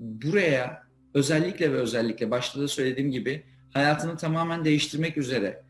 buraya özellikle ve özellikle başta da söylediğim gibi hayatını tamamen değiştirmek üzere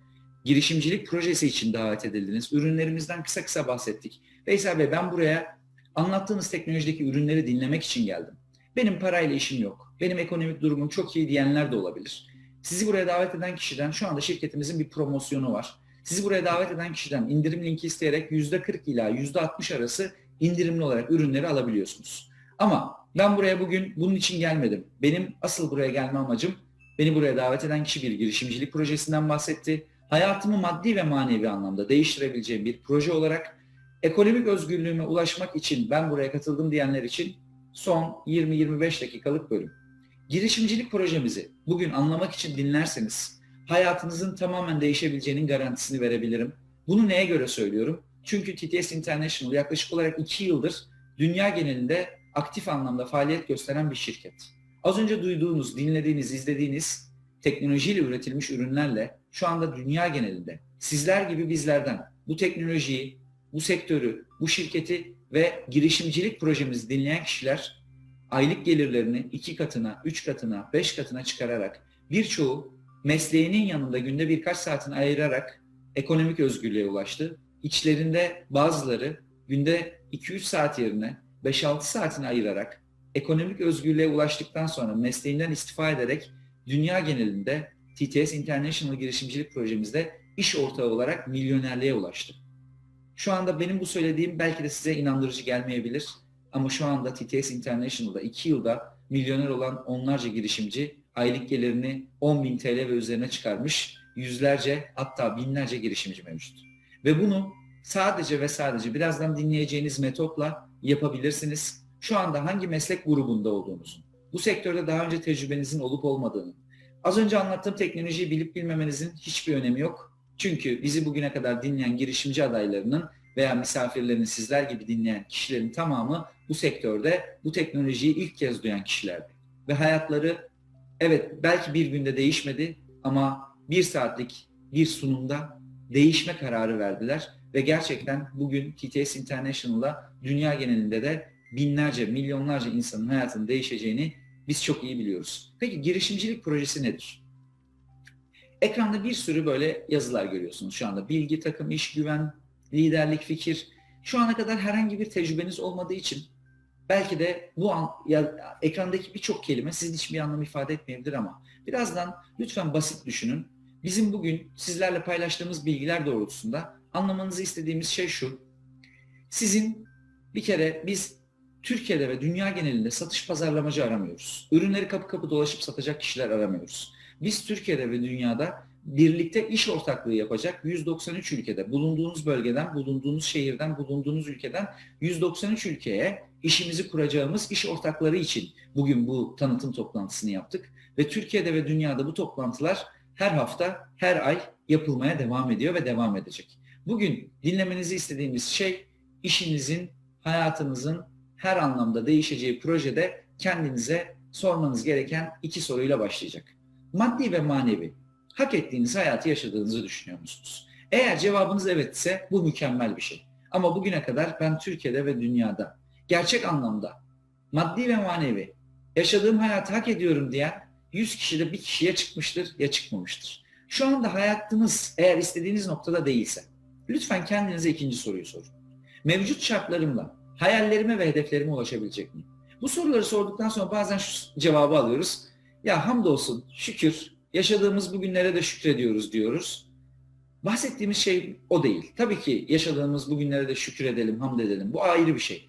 girişimcilik projesi için davet edildiniz. Ürünlerimizden kısa kısa bahsettik. Veysel Bey ben buraya anlattığınız teknolojideki ürünleri dinlemek için geldim. Benim parayla işim yok. Benim ekonomik durumum çok iyi diyenler de olabilir. Sizi buraya davet eden kişiden şu anda şirketimizin bir promosyonu var. Sizi buraya davet eden kişiden indirim linki isteyerek %40 ila %60 arası indirimli olarak ürünleri alabiliyorsunuz. Ama ben buraya bugün bunun için gelmedim. Benim asıl buraya gelme amacım beni buraya davet eden kişi bir girişimcilik projesinden bahsetti. Hayatımı maddi ve manevi anlamda değiştirebileceğim bir proje olarak ekonomik özgürlüğüme ulaşmak için ben buraya katıldım diyenler için son 20-25 dakikalık bölüm. Girişimcilik projemizi bugün anlamak için dinlerseniz hayatınızın tamamen değişebileceğinin garantisini verebilirim. Bunu neye göre söylüyorum? Çünkü TTS International yaklaşık olarak 2 yıldır dünya genelinde aktif anlamda faaliyet gösteren bir şirket. Az önce duyduğunuz, dinlediğiniz, izlediğiniz teknolojiyle üretilmiş ürünlerle şu anda dünya genelinde sizler gibi bizlerden bu teknolojiyi, bu sektörü, bu şirketi ve girişimcilik projemizi dinleyen kişiler aylık gelirlerini iki katına, üç katına, beş katına çıkararak birçoğu mesleğinin yanında günde birkaç saatini ayırarak ekonomik özgürlüğe ulaştı. İçlerinde bazıları günde 2-3 saat yerine 5-6 saatini ayırarak ekonomik özgürlüğe ulaştıktan sonra mesleğinden istifa ederek dünya genelinde TTS International girişimcilik projemizde iş ortağı olarak milyonerliğe ulaştı. Şu anda benim bu söylediğim belki de size inandırıcı gelmeyebilir ama şu anda TTS International'da 2 yılda milyoner olan onlarca girişimci aylık gelirini 10 bin TL ve üzerine çıkarmış yüzlerce hatta binlerce girişimci mevcut. Ve bunu sadece ve sadece birazdan dinleyeceğiniz metotla yapabilirsiniz. Şu anda hangi meslek grubunda olduğunuzun, bu sektörde daha önce tecrübenizin olup olmadığını, az önce anlattığım teknolojiyi bilip bilmemenizin hiçbir önemi yok. Çünkü bizi bugüne kadar dinleyen girişimci adaylarının veya misafirlerini sizler gibi dinleyen kişilerin tamamı bu sektörde bu teknolojiyi ilk kez duyan kişilerdi. Ve hayatları evet belki bir günde değişmedi ama bir saatlik bir sunumda değişme kararı verdiler ve gerçekten bugün TTS International'la dünya genelinde de binlerce, milyonlarca insanın hayatının değişeceğini biz çok iyi biliyoruz. Peki girişimcilik projesi nedir? Ekranda bir sürü böyle yazılar görüyorsunuz şu anda. Bilgi, takım, iş, güven, liderlik, fikir. Şu ana kadar herhangi bir tecrübeniz olmadığı için belki de bu an, ya, ekrandaki birçok kelime sizin için bir anlam ifade etmeyebilir ama birazdan lütfen basit düşünün. Bizim bugün sizlerle paylaştığımız bilgiler doğrultusunda anlamanızı istediğimiz şey şu. Sizin bir kere biz Türkiye'de ve dünya genelinde satış pazarlamacı aramıyoruz. Ürünleri kapı kapı dolaşıp satacak kişiler aramıyoruz. Biz Türkiye'de ve dünyada birlikte iş ortaklığı yapacak 193 ülkede, bulunduğunuz bölgeden, bulunduğunuz şehirden, bulunduğunuz ülkeden 193 ülkeye işimizi kuracağımız iş ortakları için bugün bu tanıtım toplantısını yaptık. Ve Türkiye'de ve dünyada bu toplantılar her hafta, her ay yapılmaya devam ediyor ve devam edecek. Bugün dinlemenizi istediğimiz şey işinizin, hayatınızın her anlamda değişeceği projede kendinize sormanız gereken iki soruyla başlayacak. Maddi ve manevi hak ettiğiniz hayatı yaşadığınızı düşünüyor musunuz? Eğer cevabınız evetse bu mükemmel bir şey. Ama bugüne kadar ben Türkiye'de ve dünyada gerçek anlamda maddi ve manevi yaşadığım hayatı hak ediyorum diyen 100 kişide bir kişiye çıkmıştır ya çıkmamıştır. Şu anda hayatınız eğer istediğiniz noktada değilse lütfen kendinize ikinci soruyu sorun. Mevcut şartlarımla hayallerime ve hedeflerime ulaşabilecek miyim? Bu soruları sorduktan sonra bazen şu cevabı alıyoruz. Ya hamdolsun şükür yaşadığımız bugünlere de şükrediyoruz diyoruz. Bahsettiğimiz şey o değil. Tabii ki yaşadığımız bugünlere de şükür edelim, hamd edelim. Bu ayrı bir şey.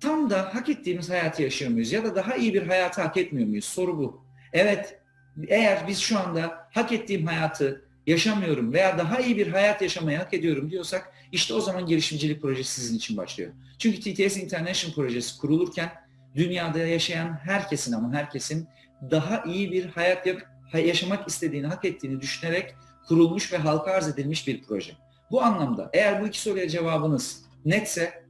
Tam da hak ettiğimiz hayatı yaşıyor muyuz ya da daha iyi bir hayatı hak etmiyor muyuz? Soru bu. Evet, eğer biz şu anda hak ettiğim hayatı yaşamıyorum veya daha iyi bir hayat yaşamayı hak ediyorum diyorsak işte o zaman girişimcilik projesi sizin için başlıyor. Çünkü TTS International projesi kurulurken dünyada yaşayan herkesin ama herkesin daha iyi bir hayat yaşamak istediğini, hak ettiğini düşünerek kurulmuş ve halka arz edilmiş bir proje. Bu anlamda eğer bu iki soruya cevabınız netse,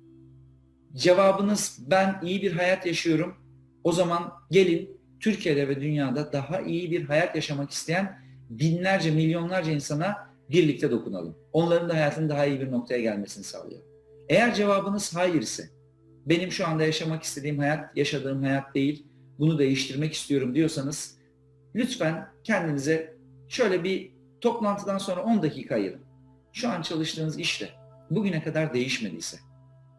cevabınız ben iyi bir hayat yaşıyorum, o zaman gelin Türkiye'de ve dünyada daha iyi bir hayat yaşamak isteyen binlerce, milyonlarca insana birlikte dokunalım. Onların da hayatının daha iyi bir noktaya gelmesini sağlayalım. Eğer cevabınız hayır ise, benim şu anda yaşamak istediğim hayat, yaşadığım hayat değil, bunu değiştirmek istiyorum diyorsanız lütfen kendinize şöyle bir toplantıdan sonra 10 dakika ayırın. Şu an çalıştığınız işte bugüne kadar değişmediyse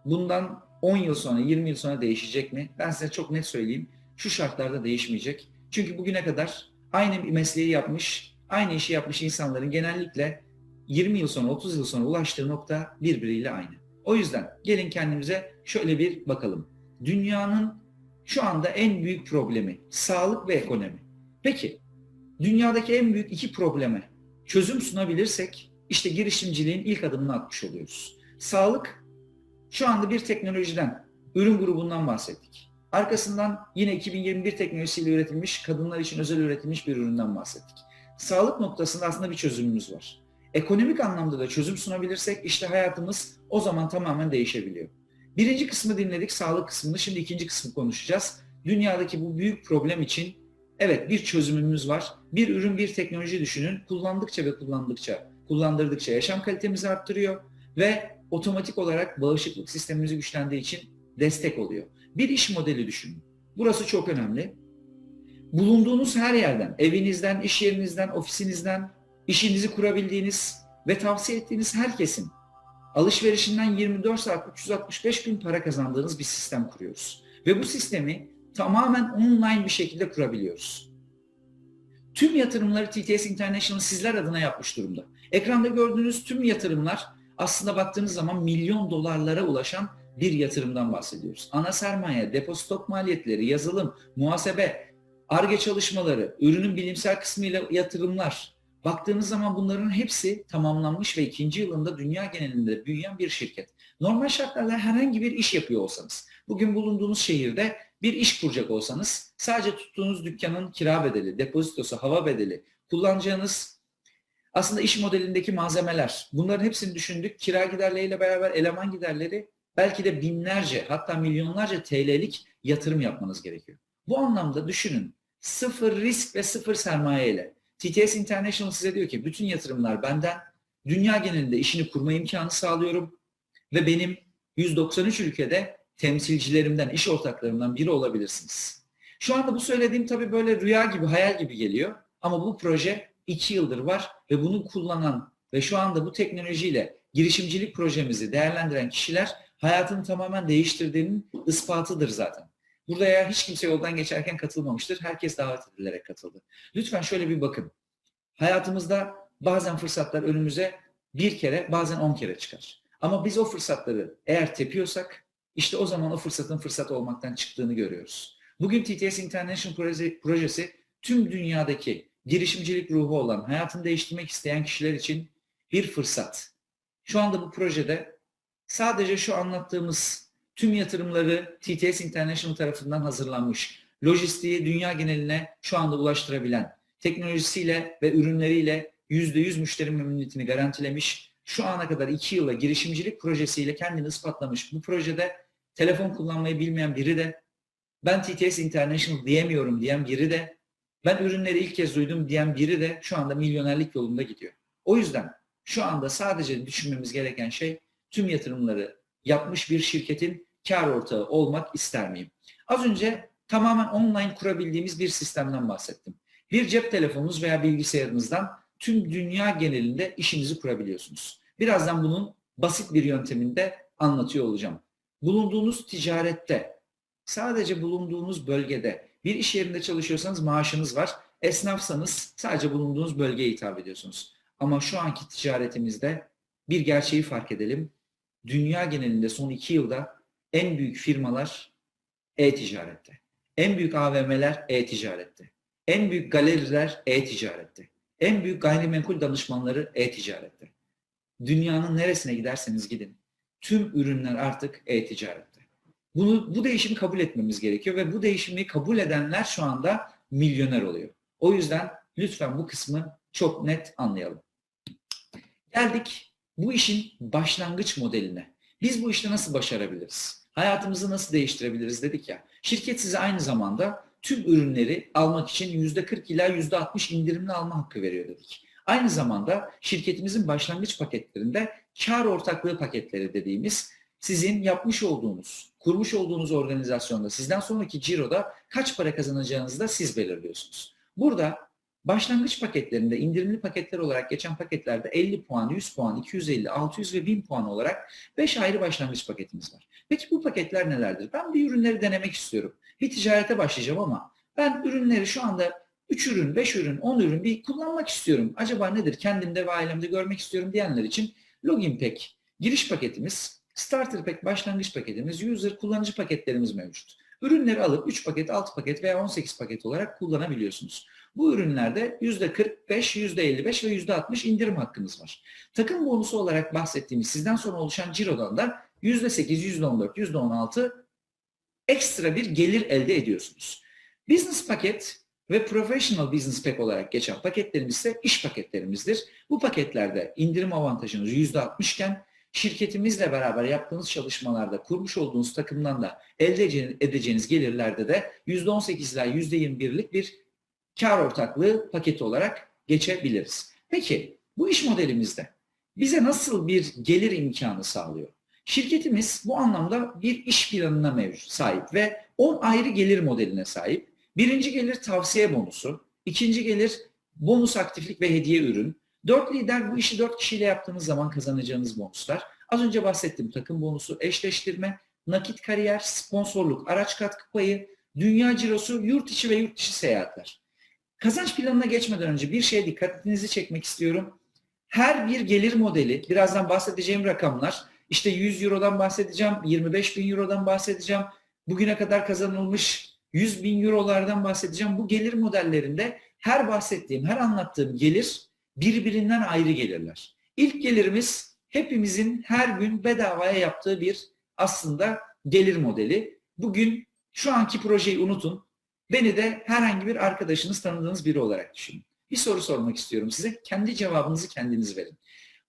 bundan 10 yıl sonra 20 yıl sonra değişecek mi? Ben size çok net söyleyeyim. Şu şartlarda değişmeyecek. Çünkü bugüne kadar aynı bir mesleği yapmış, aynı işi yapmış insanların genellikle 20 yıl sonra 30 yıl sonra ulaştığı nokta birbiriyle aynı. O yüzden gelin kendimize şöyle bir bakalım. Dünyanın şu anda en büyük problemi sağlık ve ekonomi. Peki dünyadaki en büyük iki probleme çözüm sunabilirsek işte girişimciliğin ilk adımını atmış oluyoruz. Sağlık şu anda bir teknolojiden, ürün grubundan bahsettik. Arkasından yine 2021 teknolojisiyle üretilmiş, kadınlar için özel üretilmiş bir üründen bahsettik. Sağlık noktasında aslında bir çözümümüz var. Ekonomik anlamda da çözüm sunabilirsek işte hayatımız o zaman tamamen değişebiliyor. Birinci kısmı dinledik, sağlık kısmını. Şimdi ikinci kısmı konuşacağız. Dünyadaki bu büyük problem için evet bir çözümümüz var. Bir ürün, bir teknoloji düşünün. Kullandıkça ve kullandıkça, kullandırdıkça yaşam kalitemizi arttırıyor ve otomatik olarak bağışıklık sistemimizi güçlendiği için destek oluyor. Bir iş modeli düşünün. Burası çok önemli. Bulunduğunuz her yerden, evinizden, iş yerinizden, ofisinizden, işinizi kurabildiğiniz ve tavsiye ettiğiniz herkesin alışverişinden 24 saat 365 gün para kazandığınız bir sistem kuruyoruz. Ve bu sistemi tamamen online bir şekilde kurabiliyoruz. Tüm yatırımları TTS International sizler adına yapmış durumda. Ekranda gördüğünüz tüm yatırımlar aslında baktığınız zaman milyon dolarlara ulaşan bir yatırımdan bahsediyoruz. Ana sermaye, depo stok maliyetleri, yazılım, muhasebe, ARGE çalışmaları, ürünün bilimsel kısmıyla yatırımlar. Baktığınız zaman bunların hepsi tamamlanmış ve ikinci yılında dünya genelinde büyüyen bir şirket. Normal şartlarda herhangi bir iş yapıyor olsanız, bugün bulunduğunuz şehirde bir iş kuracak olsanız sadece tuttuğunuz dükkanın kira bedeli, depozitosu, hava bedeli, kullanacağınız aslında iş modelindeki malzemeler bunların hepsini düşündük. Kira giderleriyle beraber eleman giderleri belki de binlerce hatta milyonlarca TL'lik yatırım yapmanız gerekiyor. Bu anlamda düşünün sıfır risk ve sıfır sermaye ile TTS International size diyor ki bütün yatırımlar benden dünya genelinde işini kurma imkanı sağlıyorum ve benim 193 ülkede temsilcilerimden, iş ortaklarımdan biri olabilirsiniz. Şu anda bu söylediğim tabii böyle rüya gibi, hayal gibi geliyor ama bu proje iki yıldır var ve bunu kullanan ve şu anda bu teknolojiyle girişimcilik projemizi değerlendiren kişiler hayatını tamamen değiştirdiğinin ispatıdır zaten. Burada ya hiç kimse yoldan geçerken katılmamıştır. Herkes davet edilerek katıldı. Lütfen şöyle bir bakın. Hayatımızda bazen fırsatlar önümüze bir kere bazen on kere çıkar. Ama biz o fırsatları eğer tepiyorsak işte o zaman o fırsatın fırsat olmaktan çıktığını görüyoruz. Bugün TTS International projesi tüm dünyadaki girişimcilik ruhu olan, hayatını değiştirmek isteyen kişiler için bir fırsat. Şu anda bu projede sadece şu anlattığımız tüm yatırımları TTS International tarafından hazırlanmış, lojistiği dünya geneline şu anda ulaştırabilen, teknolojisiyle ve ürünleriyle %100 müşteri memnuniyetini garantilemiş, şu ana kadar iki yıla girişimcilik projesiyle kendini ispatlamış. Bu projede telefon kullanmayı bilmeyen biri de, ben TTS International diyemiyorum diyen biri de, ben ürünleri ilk kez duydum diyen biri de şu anda milyonerlik yolunda gidiyor. O yüzden şu anda sadece düşünmemiz gereken şey tüm yatırımları yapmış bir şirketin kar ortağı olmak ister miyim? Az önce tamamen online kurabildiğimiz bir sistemden bahsettim. Bir cep telefonunuz veya bilgisayarınızdan tüm dünya genelinde işinizi kurabiliyorsunuz. Birazdan bunun basit bir yönteminde anlatıyor olacağım. Bulunduğunuz ticarette, sadece bulunduğunuz bölgede, bir iş yerinde çalışıyorsanız maaşınız var. Esnafsanız sadece bulunduğunuz bölgeye hitap ediyorsunuz. Ama şu anki ticaretimizde bir gerçeği fark edelim. Dünya genelinde son iki yılda en büyük firmalar e-ticarette. En büyük AVM'ler e-ticarette. En büyük galeriler e-ticarette. En büyük gayrimenkul danışmanları e-ticarette. Dünyanın neresine giderseniz gidin. Tüm ürünler artık e-ticarette. Bunu, bu değişimi kabul etmemiz gerekiyor ve bu değişimi kabul edenler şu anda milyoner oluyor. O yüzden lütfen bu kısmı çok net anlayalım. Geldik bu işin başlangıç modeline. Biz bu işte nasıl başarabiliriz? Hayatımızı nasıl değiştirebiliriz dedik ya. Şirket size aynı zamanda tüm ürünleri almak için %40 ila %60 indirimli alma hakkı veriyor dedik. Aynı zamanda şirketimizin başlangıç paketlerinde kar ortaklığı paketleri dediğimiz sizin yapmış olduğunuz, kurmuş olduğunuz organizasyonda sizden sonraki ciroda kaç para kazanacağınızı da siz belirliyorsunuz. Burada başlangıç paketlerinde indirimli paketler olarak geçen paketlerde 50 puan, 100 puan, 250, 600 ve 1000 puan olarak 5 ayrı başlangıç paketimiz var. Peki bu paketler nelerdir? Ben bir ürünleri denemek istiyorum. Bir ticarete başlayacağım ama ben ürünleri şu anda 3 ürün, 5 ürün, 10 ürün bir kullanmak istiyorum. Acaba nedir? Kendimde ve ailemde görmek istiyorum diyenler için Login Pack giriş paketimiz, Starter Pack başlangıç paketimiz, User kullanıcı paketlerimiz mevcut. Ürünleri alıp 3 paket, 6 paket veya 18 paket olarak kullanabiliyorsunuz. Bu ürünlerde %45, %55 ve %60 indirim hakkımız var. Takım bonusu olarak bahsettiğimiz sizden sonra oluşan cirodan da %8, %14, %16 ekstra bir gelir elde ediyorsunuz. Business paket ve Professional Business Pack olarak geçen paketlerimiz ise iş paketlerimizdir. Bu paketlerde indirim avantajınız %60 iken şirketimizle beraber yaptığınız çalışmalarda kurmuş olduğunuz takımdan da elde edeceğiniz gelirlerde de %18 ila %21'lik bir kar ortaklığı paketi olarak geçebiliriz. Peki bu iş modelimizde bize nasıl bir gelir imkanı sağlıyor? Şirketimiz bu anlamda bir iş planına mevcut sahip ve 10 ayrı gelir modeline sahip. Birinci gelir tavsiye bonusu, ikinci gelir bonus aktiflik ve hediye ürün. Dört lider bu işi dört kişiyle yaptığınız zaman kazanacağınız bonuslar. Az önce bahsettim takım bonusu, eşleştirme, nakit kariyer, sponsorluk, araç katkı payı, dünya cirosu, yurt içi ve yurt dışı seyahatler. Kazanç planına geçmeden önce bir şeye dikkatinizi çekmek istiyorum. Her bir gelir modeli, birazdan bahsedeceğim rakamlar, işte 100 Euro'dan bahsedeceğim, 25 bin Euro'dan bahsedeceğim, bugüne kadar kazanılmış 100 bin Euro'lardan bahsedeceğim. Bu gelir modellerinde her bahsettiğim, her anlattığım gelir birbirinden ayrı gelirler. İlk gelirimiz hepimizin her gün bedavaya yaptığı bir aslında gelir modeli. Bugün şu anki projeyi unutun. Beni de herhangi bir arkadaşınız tanıdığınız biri olarak düşünün. Bir soru sormak istiyorum size. Kendi cevabınızı kendiniz verin.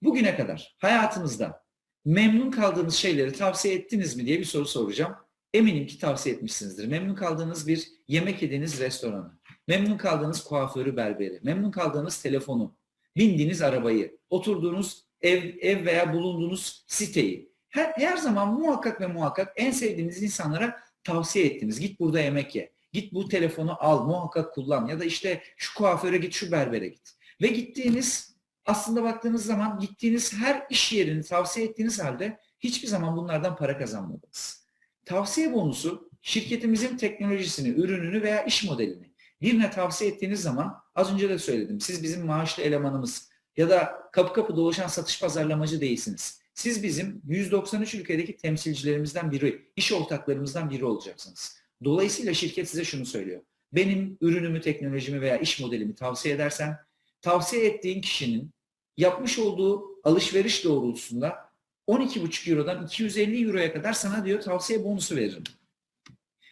Bugüne kadar hayatınızda memnun kaldığınız şeyleri tavsiye ettiniz mi diye bir soru soracağım. Eminim ki tavsiye etmişsinizdir. Memnun kaldığınız bir yemek yediğiniz restoranı, memnun kaldığınız kuaförü berberi, memnun kaldığınız telefonu, bindiğiniz arabayı, oturduğunuz ev, ev veya bulunduğunuz siteyi. Her, her zaman muhakkak ve muhakkak en sevdiğiniz insanlara tavsiye ettiniz. Git burada yemek ye. Git bu telefonu al, muhakkak kullan. Ya da işte şu kuaföre git, şu berbere git. Ve gittiğiniz, aslında baktığınız zaman gittiğiniz her iş yerini tavsiye ettiğiniz halde hiçbir zaman bunlardan para kazanmadınız. Tavsiye bonusu şirketimizin teknolojisini, ürününü veya iş modelini birine tavsiye ettiğiniz zaman az önce de söyledim. Siz bizim maaşlı elemanımız ya da kapı kapı dolaşan satış pazarlamacı değilsiniz. Siz bizim 193 ülkedeki temsilcilerimizden biri, iş ortaklarımızdan biri olacaksınız. Dolayısıyla şirket size şunu söylüyor. Benim ürünümü, teknolojimi veya iş modelimi tavsiye edersen, tavsiye ettiğin kişinin yapmış olduğu alışveriş doğrultusunda 12,5 Euro'dan 250 Euro'ya kadar sana diyor tavsiye bonusu veririm.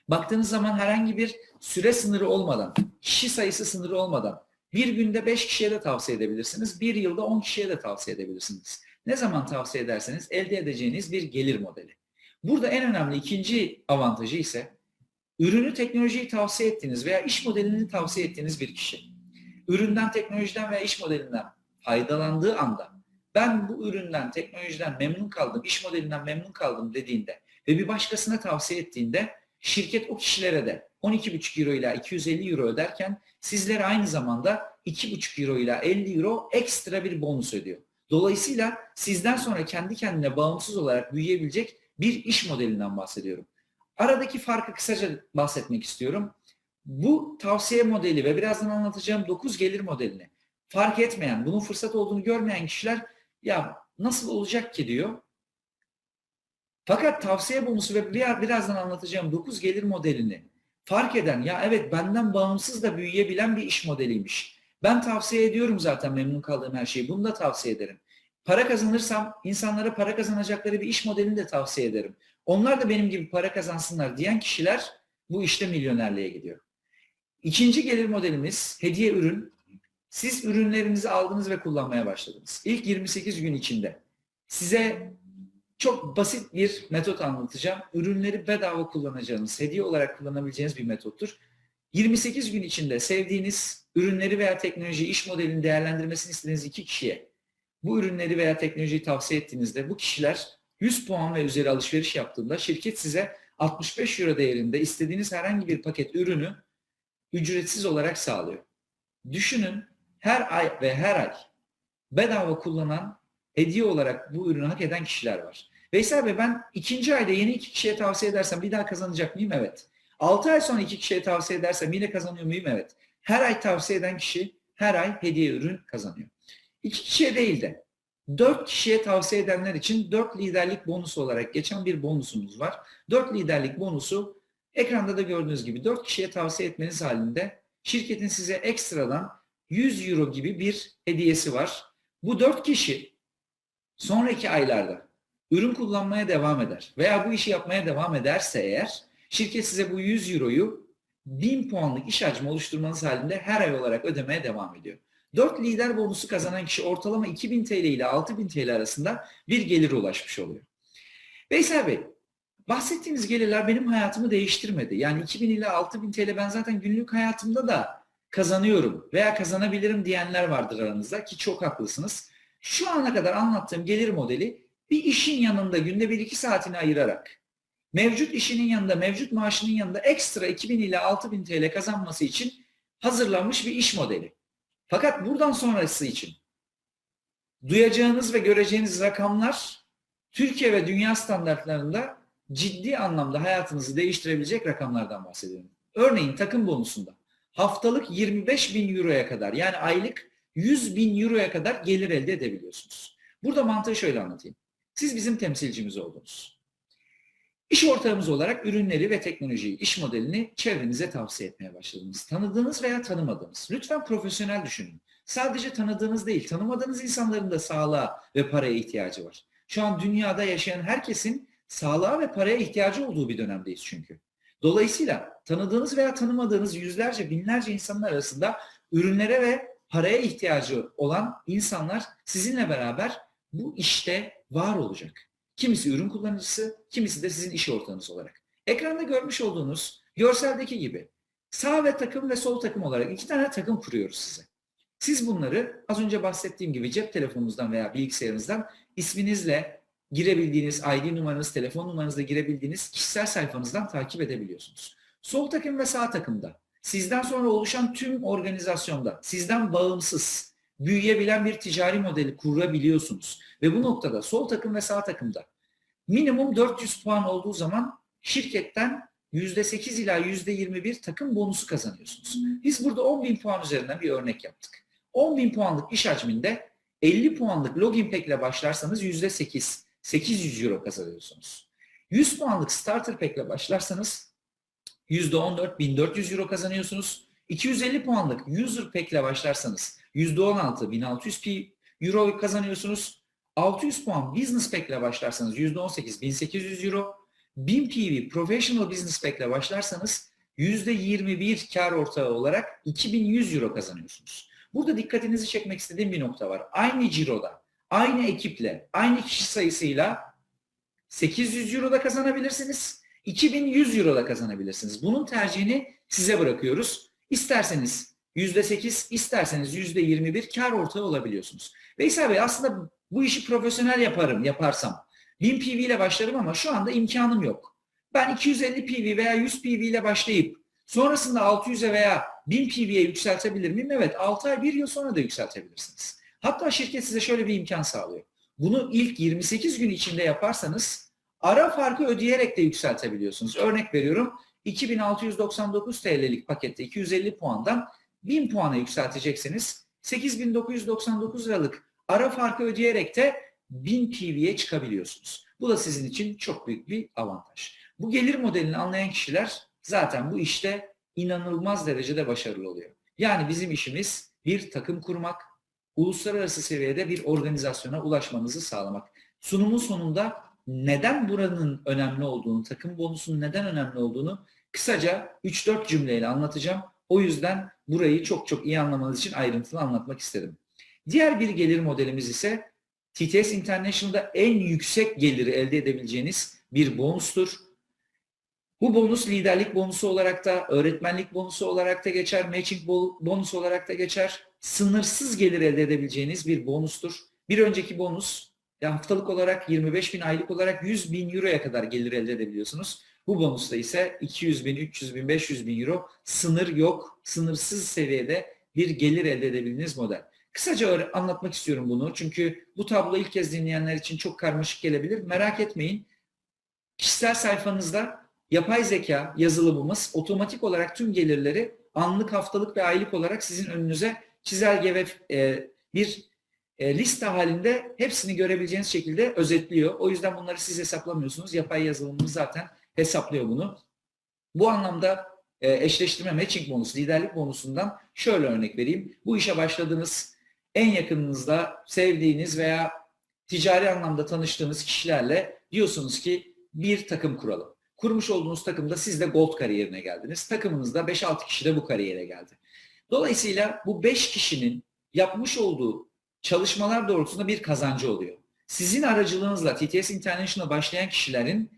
Baktığınız zaman herhangi bir süre sınırı olmadan, kişi sayısı sınırı olmadan bir günde 5 kişiye de tavsiye edebilirsiniz. Bir yılda 10 kişiye de tavsiye edebilirsiniz. Ne zaman tavsiye ederseniz elde edeceğiniz bir gelir modeli. Burada en önemli ikinci avantajı ise ürünü teknolojiyi tavsiye ettiğiniz veya iş modelini tavsiye ettiğiniz bir kişi. Üründen, teknolojiden veya iş modelinden faydalandığı anda ben bu üründen, teknolojiden memnun kaldım, iş modelinden memnun kaldım dediğinde ve bir başkasına tavsiye ettiğinde şirket o kişilere de 12,5 euro ile 250 euro öderken sizlere aynı zamanda 2,5 euro ile 50 euro ekstra bir bonus ödüyor. Dolayısıyla sizden sonra kendi kendine bağımsız olarak büyüyebilecek bir iş modelinden bahsediyorum. Aradaki farkı kısaca bahsetmek istiyorum. Bu tavsiye modeli ve birazdan anlatacağım 9 gelir modelini fark etmeyen, bunun fırsat olduğunu görmeyen kişiler ya nasıl olacak ki diyor. Fakat tavsiye bonusu ve birazdan anlatacağım 9 gelir modelini fark eden ya evet benden bağımsız da büyüyebilen bir iş modeliymiş. Ben tavsiye ediyorum zaten memnun kaldığım her şeyi. Bunu da tavsiye ederim. Para kazanırsam insanlara para kazanacakları bir iş modelini de tavsiye ederim. Onlar da benim gibi para kazansınlar diyen kişiler bu işte milyonerliğe gidiyor. İkinci gelir modelimiz hediye ürün. Siz ürünlerinizi aldınız ve kullanmaya başladınız. İlk 28 gün içinde size çok basit bir metot anlatacağım. Ürünleri bedava kullanacağınız, hediye olarak kullanabileceğiniz bir metottur. 28 gün içinde sevdiğiniz ürünleri veya teknoloji iş modelini değerlendirmesini istediğiniz iki kişiye bu ürünleri veya teknolojiyi tavsiye ettiğinizde bu kişiler 100 puan ve üzeri alışveriş yaptığında şirket size 65 euro değerinde istediğiniz herhangi bir paket ürünü ücretsiz olarak sağlıyor. Düşünün her ay ve her ay bedava kullanan hediye olarak bu ürünü hak eden kişiler var. Veysel Bey ben ikinci ayda yeni iki kişiye tavsiye edersem bir daha kazanacak mıyım? Evet. 6 ay sonra iki kişiye tavsiye edersem yine kazanıyor muyum? Evet. Her ay tavsiye eden kişi her ay hediye ürün kazanıyor. İki kişiye değil de dört kişiye tavsiye edenler için dört liderlik bonusu olarak geçen bir bonusumuz var. Dört liderlik bonusu ekranda da gördüğünüz gibi dört kişiye tavsiye etmeniz halinde şirketin size ekstradan 100 euro gibi bir hediyesi var. Bu dört kişi sonraki aylarda ürün kullanmaya devam eder veya bu işi yapmaya devam ederse eğer şirket size bu 100 euroyu 1000 puanlık iş hacmi oluşturmanız halinde her ay olarak ödemeye devam ediyor. 4 lider bonusu kazanan kişi ortalama 2000 TL ile 6000 TL arasında bir gelire ulaşmış oluyor. Veysel Bey, bahsettiğimiz gelirler benim hayatımı değiştirmedi. Yani 2000 ile 6000 TL ben zaten günlük hayatımda da kazanıyorum veya kazanabilirim diyenler vardır aranızda ki çok haklısınız. Şu ana kadar anlattığım gelir modeli bir işin yanında günde 1-2 saatini ayırarak mevcut işinin yanında, mevcut maaşının yanında ekstra 2000 ile 6000 TL kazanması için hazırlanmış bir iş modeli. Fakat buradan sonrası için duyacağınız ve göreceğiniz rakamlar Türkiye ve dünya standartlarında ciddi anlamda hayatınızı değiştirebilecek rakamlardan bahsediyorum. Örneğin takım bonusunda haftalık 25 bin euroya kadar yani aylık 100 bin euroya kadar gelir elde edebiliyorsunuz. Burada mantığı şöyle anlatayım. Siz bizim temsilcimiz oldunuz. İş ortağımız olarak ürünleri ve teknolojiyi, iş modelini çevrenize tavsiye etmeye başladınız. Tanıdığınız veya tanımadığınız. Lütfen profesyonel düşünün. Sadece tanıdığınız değil, tanımadığınız insanların da sağlığa ve paraya ihtiyacı var. Şu an dünyada yaşayan herkesin sağlığa ve paraya ihtiyacı olduğu bir dönemdeyiz çünkü. Dolayısıyla tanıdığınız veya tanımadığınız yüzlerce, binlerce insanlar arasında ürünlere ve paraya ihtiyacı olan insanlar sizinle beraber bu işte var olacak. Kimisi ürün kullanıcısı, kimisi de sizin iş ortağınız olarak. Ekranda görmüş olduğunuz görseldeki gibi sağ ve takım ve sol takım olarak iki tane takım kuruyoruz size. Siz bunları az önce bahsettiğim gibi cep telefonunuzdan veya bilgisayarınızdan isminizle girebildiğiniz ID numaranız, telefon numaranızla girebildiğiniz kişisel sayfanızdan takip edebiliyorsunuz. Sol takım ve sağ takımda sizden sonra oluşan tüm organizasyonda sizden bağımsız, büyüyebilen bir ticari modeli kurabiliyorsunuz. Ve bu noktada sol takım ve sağ takımda minimum 400 puan olduğu zaman şirketten %8 ila %21 takım bonusu kazanıyorsunuz. Biz burada 10 bin puan üzerinden bir örnek yaptık. 10 bin puanlık iş hacminde 50 puanlık login pack ile başlarsanız %8, 800 euro kazanıyorsunuz. 100 puanlık starter pack ile başlarsanız %14, 1400 euro kazanıyorsunuz. 250 puanlık user pack başlarsanız %16, 1600 euro kazanıyorsunuz. 600 puan business pack başlarsanız %18, 1800 euro. 1000 PV professional business pack başlarsanız %21 kar ortağı olarak 2100 euro kazanıyorsunuz. Burada dikkatinizi çekmek istediğim bir nokta var. Aynı ciroda, aynı ekiple, aynı kişi sayısıyla 800 euro da kazanabilirsiniz. 2100 euro da kazanabilirsiniz. Bunun tercihini size bırakıyoruz. İsterseniz %8, isterseniz %21 kar ortağı olabiliyorsunuz. Veysel Bey aslında bu işi profesyonel yaparım, yaparsam. 1000 PV ile başlarım ama şu anda imkanım yok. Ben 250 PV veya 100 PV ile başlayıp sonrasında 600'e veya 1000 PV'ye yükseltebilir miyim? Evet 6 ay 1 yıl sonra da yükseltebilirsiniz. Hatta şirket size şöyle bir imkan sağlıyor. Bunu ilk 28 gün içinde yaparsanız ara farkı ödeyerek de yükseltebiliyorsunuz. Örnek veriyorum 2699 TL'lik pakette 250 puandan 1000 puana yükselteceksiniz. 8999 liralık ara farkı ödeyerek de 1000 PV'ye çıkabiliyorsunuz. Bu da sizin için çok büyük bir avantaj. Bu gelir modelini anlayan kişiler zaten bu işte inanılmaz derecede başarılı oluyor. Yani bizim işimiz bir takım kurmak, uluslararası seviyede bir organizasyona ulaşmanızı sağlamak. Sunumun sonunda neden buranın önemli olduğunu, takım bonusunun neden önemli olduğunu kısaca 3-4 cümleyle anlatacağım. O yüzden burayı çok çok iyi anlamanız için ayrıntılı anlatmak istedim. Diğer bir gelir modelimiz ise TTS International'da en yüksek geliri elde edebileceğiniz bir bonustur. Bu bonus liderlik bonusu olarak da, öğretmenlik bonusu olarak da geçer, matching bonusu olarak da geçer. Sınırsız gelir elde edebileceğiniz bir bonustur. Bir önceki bonus haftalık olarak 25 bin, aylık olarak 100 bin euroya kadar gelir elde edebiliyorsunuz. Bu bonusta ise 200 bin, 300 bin, 500 bin euro sınır yok. Sınırsız seviyede bir gelir elde edebildiğiniz model. Kısaca anlatmak istiyorum bunu. Çünkü bu tablo ilk kez dinleyenler için çok karmaşık gelebilir. Merak etmeyin. Kişisel sayfanızda yapay zeka yazılımımız otomatik olarak tüm gelirleri anlık, haftalık ve aylık olarak sizin önünüze çizelge ve e, bir e, liste halinde hepsini görebileceğiniz şekilde özetliyor. O yüzden bunları siz hesaplamıyorsunuz. Yapay yazılımımız zaten hesaplıyor bunu. Bu anlamda e, eşleştirme matching bonusu, liderlik bonusundan şöyle örnek vereyim. Bu işe başladığınız en yakınınızda sevdiğiniz veya ticari anlamda tanıştığınız kişilerle diyorsunuz ki bir takım kuralım. Kurmuş olduğunuz takımda siz de gold kariyerine geldiniz. Takımınızda 5-6 kişi de bu kariyere geldi. Dolayısıyla bu 5 kişinin yapmış olduğu çalışmalar doğrultusunda bir kazancı oluyor. Sizin aracılığınızla TTS International'a başlayan kişilerin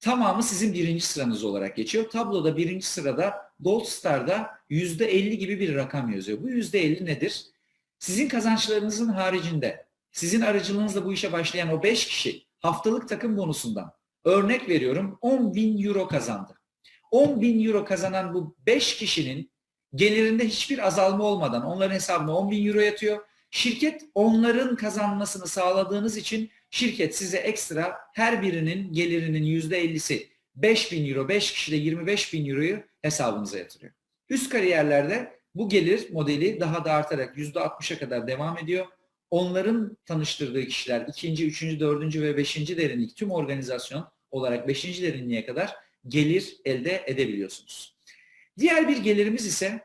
tamamı sizin birinci sıranız olarak geçiyor. Tabloda birinci sırada Gold Star'da %50 gibi bir rakam yazıyor. Bu %50 nedir? Sizin kazançlarınızın haricinde sizin aracılığınızla bu işe başlayan o 5 kişi haftalık takım bonusundan örnek veriyorum 10 bin euro kazandı. 10 bin euro kazanan bu 5 kişinin gelirinde hiçbir azalma olmadan onların hesabına 10 bin euro yatıyor. Şirket onların kazanmasını sağladığınız için şirket size ekstra her birinin gelirinin %50'si 5 bin euro, 5 kişi de 25 bin euroyu hesabınıza yatırıyor. Üst kariyerlerde bu gelir modeli daha da artarak %60'a kadar devam ediyor. Onların tanıştırdığı kişiler ikinci, üçüncü, dördüncü ve beşinci derinlik tüm organizasyon olarak beşinci derinliğe kadar gelir elde edebiliyorsunuz. Diğer bir gelirimiz ise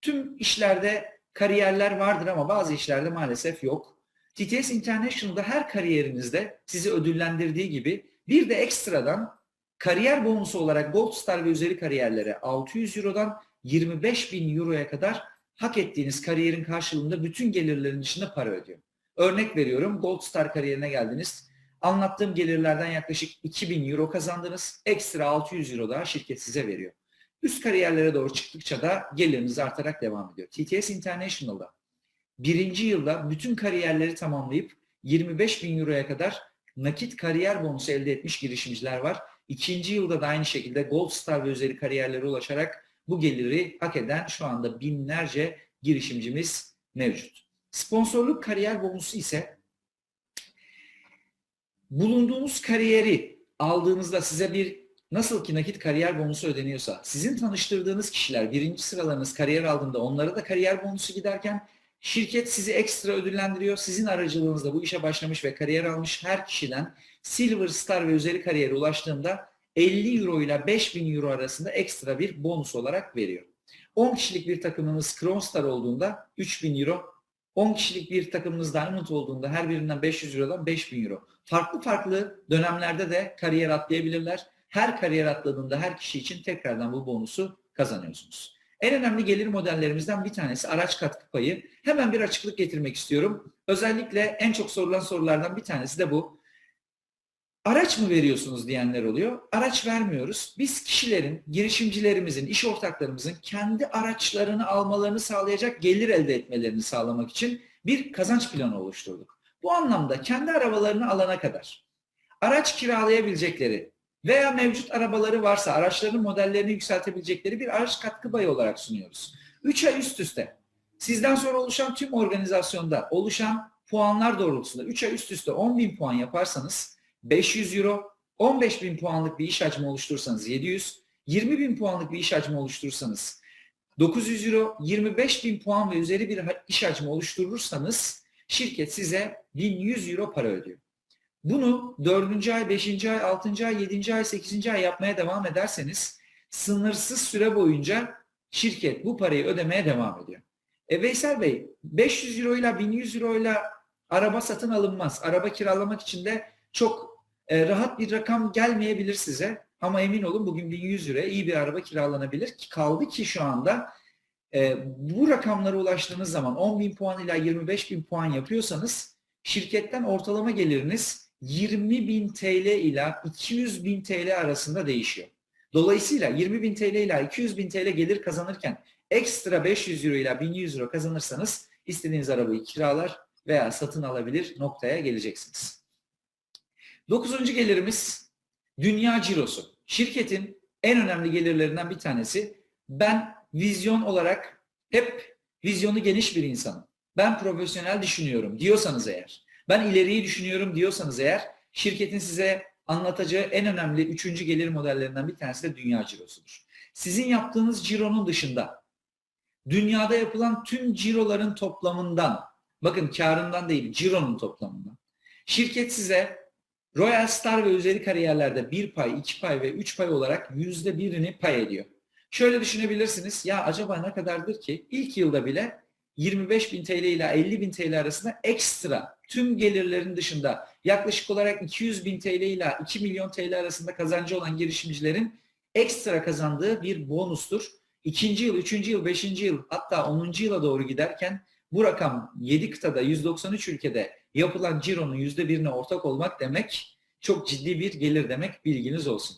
tüm işlerde kariyerler vardır ama bazı işlerde maalesef yok. TTS International'da her kariyerinizde sizi ödüllendirdiği gibi bir de ekstradan kariyer bonusu olarak Gold Star ve üzeri kariyerlere 600 Euro'dan 25 bin Euro'ya kadar hak ettiğiniz kariyerin karşılığında bütün gelirlerin dışında para ödüyor. Örnek veriyorum Gold Star kariyerine geldiniz. Anlattığım gelirlerden yaklaşık 2000 Euro kazandınız. Ekstra 600 Euro daha şirket size veriyor. Üst kariyerlere doğru çıktıkça da geliriniz artarak devam ediyor. TTS International'da birinci yılda bütün kariyerleri tamamlayıp 25 bin Euro'ya kadar nakit kariyer bonusu elde etmiş girişimciler var. İkinci yılda da aynı şekilde Gold Star ve üzeri kariyerlere ulaşarak bu geliri hak eden şu anda binlerce girişimcimiz mevcut. Sponsorluk kariyer bonusu ise bulunduğunuz kariyeri aldığınızda size bir nasıl ki nakit kariyer bonusu ödeniyorsa sizin tanıştırdığınız kişiler birinci sıralarınız kariyer aldığında onlara da kariyer bonusu giderken şirket sizi ekstra ödüllendiriyor. Sizin aracılığınızla bu işe başlamış ve kariyer almış her kişiden Silver Star ve üzeri kariyere ulaştığında 50 euro ile 5000 euro arasında ekstra bir bonus olarak veriyor. 10 kişilik bir takımınız Crown Star olduğunda 3000 euro, 10 kişilik bir takımınız Diamond olduğunda her birinden 500 Euro'dan 5000 Euro. Farklı farklı dönemlerde de kariyer atlayabilirler. Her kariyer atladığında her kişi için tekrardan bu bonusu kazanıyorsunuz. En önemli gelir modellerimizden bir tanesi araç katkı payı. Hemen bir açıklık getirmek istiyorum. Özellikle en çok sorulan sorulardan bir tanesi de bu. Araç mı veriyorsunuz diyenler oluyor. Araç vermiyoruz. Biz kişilerin, girişimcilerimizin, iş ortaklarımızın kendi araçlarını almalarını sağlayacak gelir elde etmelerini sağlamak için bir kazanç planı oluşturduk. Bu anlamda kendi arabalarını alana kadar araç kiralayabilecekleri veya mevcut arabaları varsa araçların modellerini yükseltebilecekleri bir araç katkı payı olarak sunuyoruz. 3 ay üst üste sizden sonra oluşan tüm organizasyonda oluşan puanlar doğrultusunda 3 ay üst üste 10 bin puan yaparsanız 500 euro, 15 bin puanlık bir iş hacmi oluşturursanız 700, 20 bin puanlık bir iş hacmi oluşturursanız 900 euro, 25 bin puan ve üzeri bir iş hacmi oluşturursanız şirket size 1100 euro para ödüyor. Bunu 4. ay, 5. ay, 6. ay, 7. ay, 8. ay yapmaya devam ederseniz sınırsız süre boyunca şirket bu parayı ödemeye devam ediyor. E Veysel Bey 500 euro ile 1100 euro ile araba satın alınmaz. Araba kiralamak için de çok e, rahat bir rakam gelmeyebilir size. Ama emin olun bugün 1100 liraya iyi bir araba kiralanabilir. Ki kaldı ki şu anda e, bu rakamlara ulaştığınız zaman 10 bin puan ila 25 bin puan yapıyorsanız şirketten ortalama geliriniz 20 bin TL ila 200 bin TL arasında değişiyor. Dolayısıyla 20 bin TL ila 200 bin TL gelir kazanırken ekstra 500 euro ila 1100 euro kazanırsanız istediğiniz arabayı kiralar veya satın alabilir noktaya geleceksiniz. Dokuzuncu gelirimiz dünya cirosu. Şirketin en önemli gelirlerinden bir tanesi ben vizyon olarak hep vizyonu geniş bir insanım. Ben profesyonel düşünüyorum diyorsanız eğer, ben ileriyi düşünüyorum diyorsanız eğer şirketin size anlatacağı en önemli üçüncü gelir modellerinden bir tanesi de dünya cirosudur. Sizin yaptığınız cironun dışında dünyada yapılan tüm ciroların toplamından, bakın karından değil cironun toplamından, şirket size Royal Star ve üzeri kariyerlerde bir pay, iki pay ve üç pay olarak yüzde birini pay ediyor. Şöyle düşünebilirsiniz, ya acaba ne kadardır ki? İlk yılda bile 25 bin TL ile 50 bin TL arasında ekstra tüm gelirlerin dışında yaklaşık olarak 200 bin TL ile 2 milyon TL arasında kazancı olan girişimcilerin ekstra kazandığı bir bonustur. İkinci yıl, üçüncü yıl, beşinci yıl hatta onuncu yıla doğru giderken bu rakam 7 kıtada 193 ülkede yapılan cironun %1'ine ortak olmak demek çok ciddi bir gelir demek bilginiz olsun.